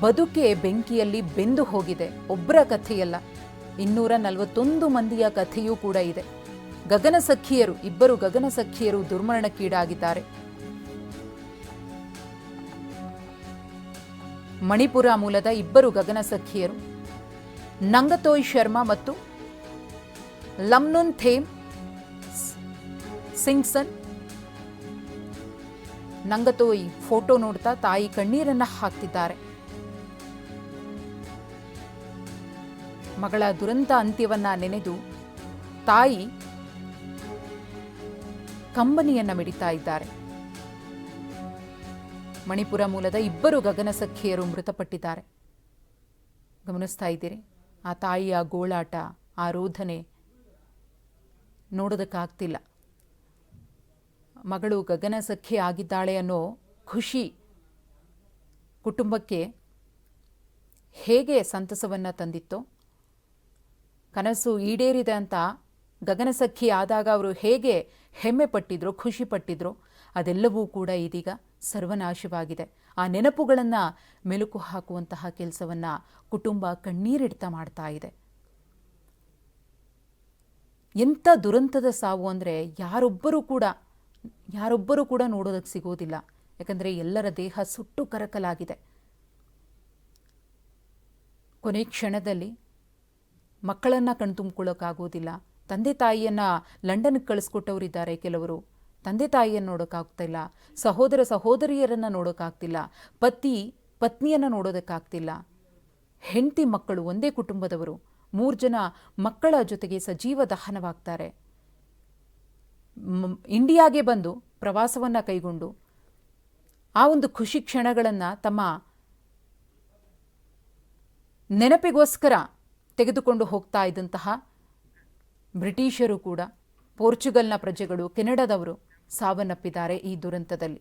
ಬದುಕೆ ಬೆಂಕಿಯಲ್ಲಿ ಬೆಂದು ಹೋಗಿದೆ. ಒಬ್ಬರ ಕಥೆಯಲ್ಲ. ಇನ್ನೂರ ನಲವತ್ತೊಂದು ಮಂದಿಯ ಕಥೆಯೂ ಕೂಡ ಇದೆ. ಗಗನ ಸಖಿಯರು, ಇಬ್ಬರು ಗಗನ ಸಖಿಯರು ದುರ್ಮರಣಕ್ಕೀಡಾಗಿದ್ದಾರೆ. ಮಣಿಪುರ ಮೂಲದ ಇಬ್ಬರು ಗಗನ ಸಖಿಯರು, ನಂಗತೋಯ್ ಶರ್ಮಾ ಮತ್ತು ಲಮ್ನುನ್ ಥೇಮ್ ಸಿಂಗ್ಸನ್ ನಂಗತೋಯ್ ಫೋಟೋ ನೋಡ್ತಾ ತಾಯಿ ಕಣ್ಣೀರನ್ನ ಹಾಕ್ತಿದ್ದಾರೆ. ಮಗಳ ದುರಂತ ಅಂತ್ಯವನ್ನ ನೆನೆದು ತಾಯಿ ಕಂಬನಿಯನ್ನ ಮಿಡಿತಾ ಇದ್ದಾರೆ. ಮಣಿಪುರ ಮೂಲದ ಇಬ್ಬರು ಗಗನ ಸಖಿಯರು ಮೃತಪಟ್ಟಿದ್ದಾರೆ. ಗಮನಿಸ್ತಾ ಇದ್ದೀರಿ, ಆ ತಾಯಿಯ ಗೋಳಾಟ ಆ ರೋಧನೆ ನೋಡೋದಕ್ಕಾಗ್ತಿಲ್ಲ. ಮಗಳು ಗಗನ ಸಖಿ ಆಗಿದ್ದಾಳೆ ಅನ್ನೋ ಖುಷಿ ಕುಟುಂಬಕ್ಕೆ ಹೇಗೆ ಸಂತಸವನ್ನು ತಂದಿತ್ತೋ ಕನಸು ಈಡೇರಿದೆ ಅಂತ ಗಗನಸಖಿ ಆದಾಗ ಅವರು ಹೇಗೆ ಹೆಮ್ಮೆ ಪಟ್ಟಿದ್ರು, ಖುಷಿ ಪಟ್ಟಿದ್ರು, ಅದೆಲ್ಲವೂ ಕೂಡ ಇದೀಗ ಸರ್ವನಾಶವಾಗಿದೆ. ಆ ನೆನಪುಗಳನ್ನು ಮೆಲುಕು ಹಾಕುವಂತಹ ಕೆಲಸವನ್ನು ಕುಟುಂಬ ಕಣ್ಣೀರಿಡ್ತಾ ಮಾಡ್ತಾ ಇದೆ. ಎಂಥ ದುರಂತದ ಸಾವು ಅಂದರೆ ಯಾರೊಬ್ಬರೂ ಕೂಡ ಯಾರೊಬ್ಬರೂ ಕೂಡ ನೋಡೋದಕ್ಕೆ ಸಿಗೋದಿಲ್ಲ. ಯಾಕಂದರೆ ಎಲ್ಲರ ದೇಹ ಸುಟ್ಟು ಕರಕಲಾಗಿದೆ. ಕೊನೆ ಕ್ಷಣದಲ್ಲಿ ಮಕ್ಕಳನ್ನು ಕಣ್ತುಂಬ್ಕೊಳ್ಳೋಕ್ಕಾಗೋದಿಲ್ಲ ತಂದೆ ತಾಯಿಯನ್ನು ಲಂಡನ್ಗೆ ಕಳಿಸ್ಕೊಟ್ಟವರಿದ್ದಾರೆ ಕೆಲವರು. ತಂದೆ ತಾಯಿಯನ್ನು ನೋಡೋಕ್ಕಾಗ್ತಿಲ್ಲ ಸಹೋದರ ಸಹೋದರಿಯರನ್ನು ನೋಡೋಕ್ಕಾಗ್ತಿಲ್ಲ ಪತಿ ಪತ್ನಿಯನ್ನು ನೋಡೋದಕ್ಕಾಗ್ತಿಲ್ಲ. ಹೆಂಡತಿ ಮಕ್ಕಳು ಒಂದೇ ಕುಟುಂಬದವರು. ಮೂರು ಜನ ಮಕ್ಕಳ ಜೊತೆಗೆ ಸಜೀವ ದಹನವಾಗ್ತಾರೆ. ಇಂಡಿಯಾಗೆ ಬಂದು ಪ್ರವಾಸವನ್ನು ಕೈಗೊಂಡು ಆ ಒಂದು ಖುಷಿ ಕ್ಷಣಗಳನ್ನು ತಮ್ಮ ನೆನಪಿಗೋಸ್ಕರ ತೆಗೆದುಕೊಂಡು ಹೋಗ್ತಾ ಇದ್ದಂತಹ ಬ್ರಿಟಿಷರು ಕೂಡ ಪೋರ್ಚುಗಲ್ನ ಪ್ರಜೆಗಳು ಕೆನಡಾದವರು ಸಾವನ್ನಪ್ಪಿದ್ದಾರೆ ಈ ದುರಂತದಲ್ಲಿ.